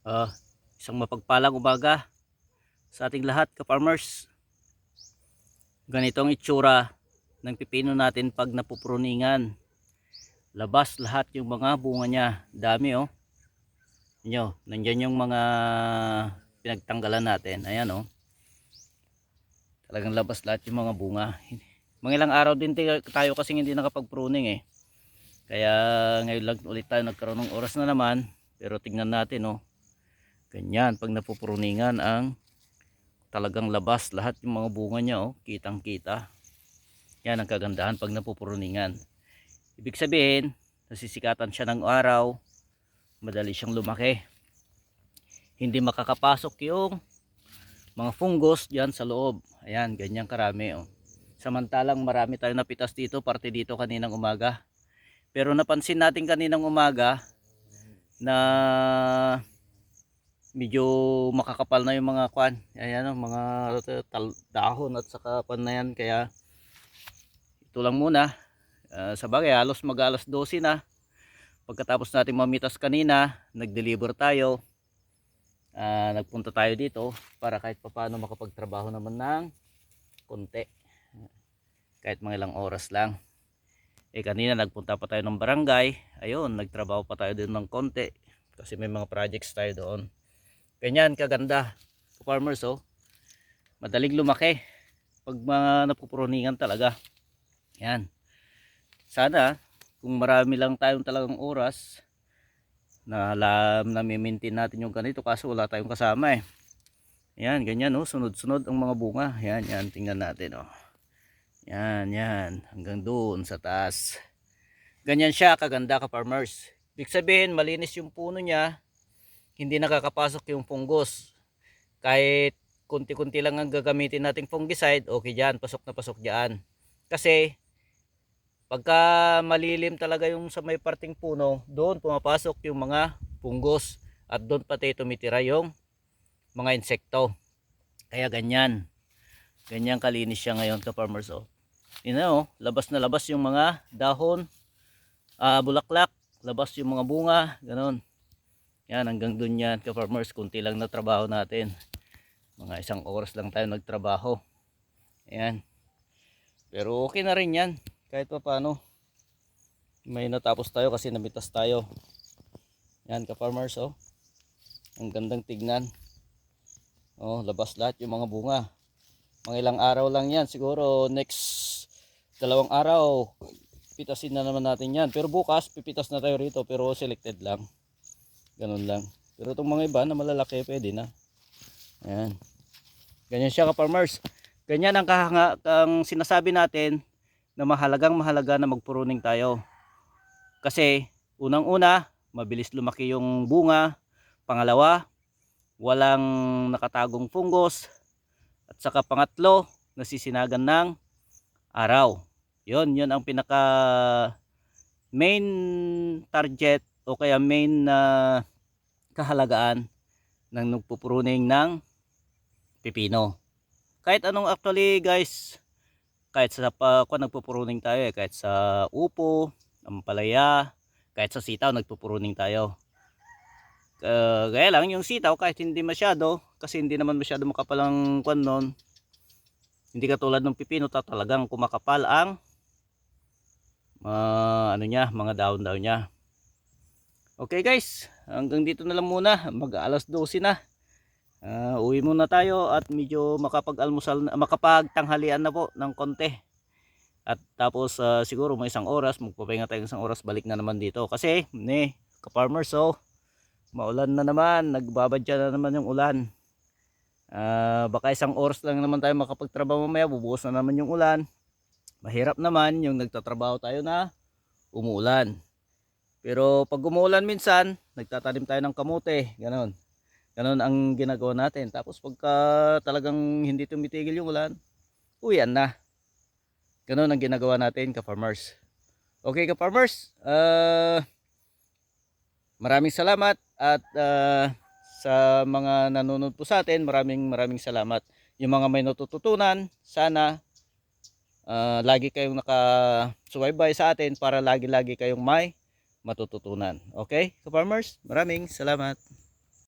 Ah, isang mapagpalang umaga sa ating lahat ka-farmers. Ganito ang itsura ng pipino natin pag napupruningan. Labas lahat yung mga bunga niya. Dami oh. Inyo, nandyan yung mga pinagtanggalan natin. Ayan oh. Talagang labas lahat yung mga bunga. Mga ilang araw din tayo kasi hindi nakapag-pruning eh. Kaya ngayon lang ulit tayo nagkaroon ng oras na naman. Pero tingnan natin oh. Ganyan, pag napupruningan ang talagang labas lahat yung mga bunga niya oh, kitang kita. Yan ang kagandahan pag napupruningan. Ibig sabihin, nasisikatan siya ng araw, madali siyang lumaki. Hindi makakapasok yung mga fungus diyan sa loob. Ayan, ganyan karami oh. Samantalang marami tayong napitas dito, parte dito kaninang umaga. Pero napansin natin kaninang umaga na medyo makakapal na yung mga kwan. Ayan o, mga dahon at saka kwan na yan. Kaya ito lang muna. Ah, sa bagay, halos mag alas 12 na. Pagkatapos natin mamitas kanina, nag-deliver tayo. Ah, nagpunta tayo dito para kahit papaano makapagtrabaho naman ng konti. Kahit mga ilang oras lang. Eh kanina nagpunta pa tayo ng barangay. Ayun, nagtrabaho pa tayo din ng konti. Kasi may mga projects tayo doon. Ganyan kaganda. Farmers oh. Madaling lumaki. Pag mga napupruningan talaga. Yan. Sana kung marami lang tayong talagang oras na alam na maintain natin yung ganito kaso wala tayong kasama eh. Yan, ganyan oh, sunod-sunod ang mga bunga. Yan, yan, tingnan natin oh. Yan, yan, hanggang doon sa taas. Ganyan siya kaganda ka farmers. Ibig sabihin, malinis yung puno niya, hindi nakakapasok yung fungus. Kahit kunti-kunti lang ang gagamitin nating fungicide, okay dyan, pasok na pasok dyan. Kasi, pagka malilim talaga yung sa may parting puno, doon pumapasok yung mga fungus. At doon pati tumitira yung mga insekto. Kaya ganyan. Ganyan kalinis siya ngayon ka farmers. Oh. Na, oh, labas na labas yung mga dahon, ah, bulaklak, labas yung mga bunga, ganun. Yan, hanggang dun yan ka-farmers, kunti lang na trabaho natin. Mga isang oras lang tayo nagtrabaho. Ayan. Pero okay na rin yan, kahit pa paano. May natapos tayo kasi namitas tayo. Yan ka-farmers, oh. Ang gandang tignan. Oh, labas lahat yung mga bunga. Mga ilang araw lang yan, siguro next dalawang araw, pitasin na naman natin yan. Pero bukas, pipitas na tayo rito, pero selected lang. Ganun lang. Pero itong mga iba na malalaki, pwede na. Ayan. Ganyan siya ka-farmers. Ganyan ang, kahanga, ang sinasabi natin na mahalagang mahalaga na magpuruning tayo. Kasi, unang-una, mabilis lumaki yung bunga. Pangalawa, walang nakatagong fungus. At saka pangatlo, nasisinagan ng araw. Yon, yon ang pinaka main target o kaya main na kahalagaan ng nagpupruning ng pipino. Kahit anong actually guys, kahit sa pa, kung nagpupruning tayo eh, kahit sa upo, ampalaya, kahit sa sitaw nagpupruning tayo. Uh, gaya lang yung sitaw kahit hindi masyado kasi hindi naman masyado makapalang kwan nun hindi katulad ng pipino ta talagang kumakapal ang uh, ano niya, mga daon-daon niya. Okay guys, hanggang dito na lang muna. Mag alas 12 na. Uh, uwi muna tayo at medyo makapag-almusal na, makapagtanghalian na po ng konti. At tapos uh, siguro may isang oras, magpapahinga tayo ng isang oras, balik na naman dito. Kasi, ne, ka-farmers, so, maulan na naman, nagbabadya na naman yung ulan. Uh, baka isang oras lang naman tayo makapagtrabaho mamaya, bubuhos na naman yung ulan. Mahirap naman yung nagtatrabaho tayo na umuulan. Pero pag umuulan minsan, nagtatanim tayo ng kamote, ganon. Ganon ang ginagawa natin. Tapos pagka talagang hindi tumitigil yung ulan, uwian na. Ganon ang ginagawa natin ka-farmers. Okay ka-farmers, uh, maraming salamat at uh, sa mga nanonood po sa atin, maraming maraming salamat. Yung mga may natututunan, sana uh, lagi kayong nakasubaybay sa atin para lagi-lagi kayong may matututunan. Okay, ka-farmers? Maraming salamat.